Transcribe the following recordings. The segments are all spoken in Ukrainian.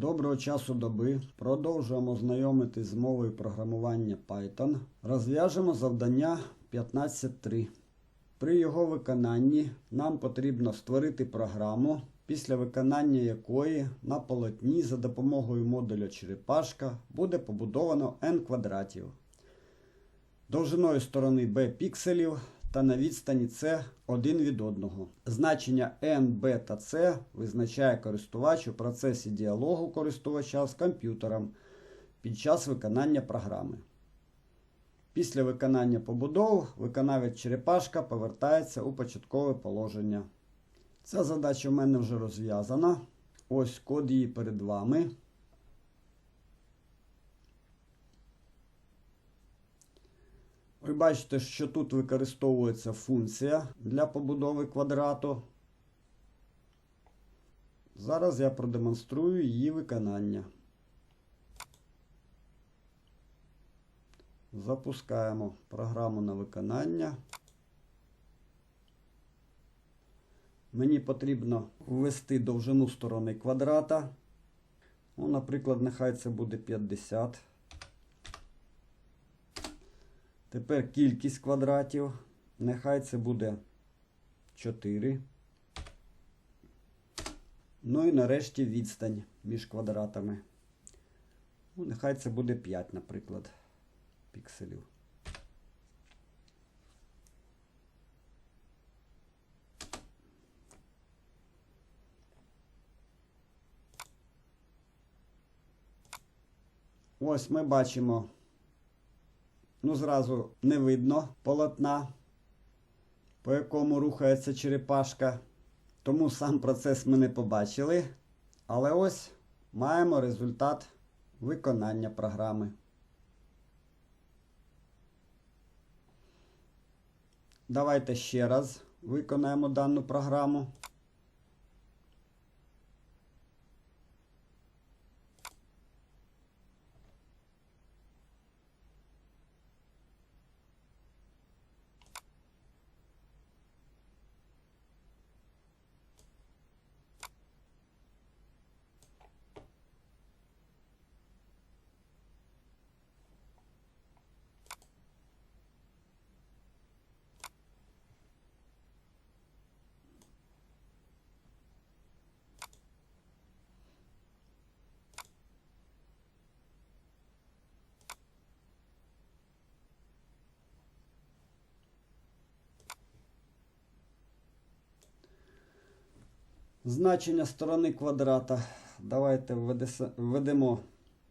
Доброго часу доби. Продовжуємо знайомитись з мовою програмування Python. Розв'яжемо завдання 15.3. При його виконанні нам потрібно створити програму, після виконання якої на полотні за допомогою модуля черепашка буде побудовано n квадратів. Довжиною сторони b пікселів та на відстані c один від одного. Значення n, b та c визначає користувач у процесі діалогу користувача з комп'ютером під час виконання програми. Після виконання побудов виконавець черепашка повертається у початкове положення. Ця задача в мене вже розв'язана. Ось код її перед вами. Ви бачите, що тут використовується функція для побудови квадрату. Зараз я продемонструю її виконання. Запускаємо програму на виконання. Мені потрібно ввести довжину сторони квадрата. Ну, наприклад, нехай це буде 50. Тепер кількість квадратів. Нехай це буде 4. Ну і нарешті відстань між квадратами. Ну, нехай це буде 5, наприклад, пікселів. Ось ми бачимо Ну, зразу не видно полотна, по якому рухається черепашка. Тому сам процес ми не побачили. Але ось маємо результат виконання програми. Давайте ще раз виконаємо дану програму. Значення сторони квадрата. Давайте введемо,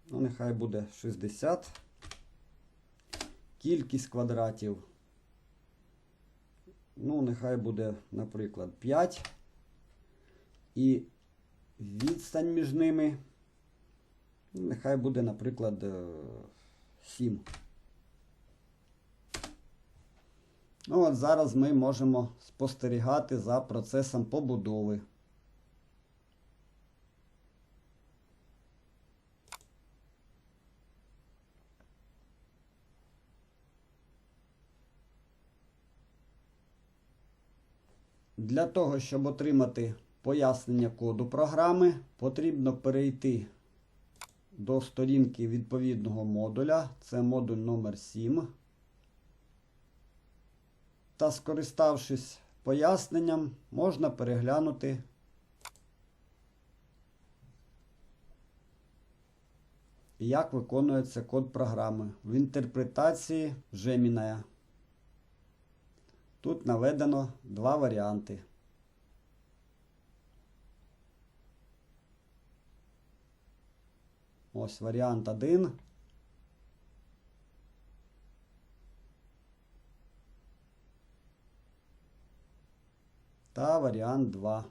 ну нехай буде 60. Кількість квадратів. Ну, нехай буде, наприклад, 5. І відстань між ними. ну, Нехай буде, наприклад, е, 7. Ну, от зараз ми можемо спостерігати за процесом побудови. Для того, щоб отримати пояснення коду програми, потрібно перейти до сторінки відповідного модуля. Це модуль номер 7. Та скориставшись поясненням, можна переглянути як виконується код програми в інтерпретації Gemini. Тут наведено два варіанти. Ось варіант 1. Та варіант 2.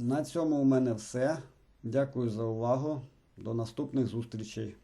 На цьому у мене все. Дякую за увагу. До наступних зустрічей.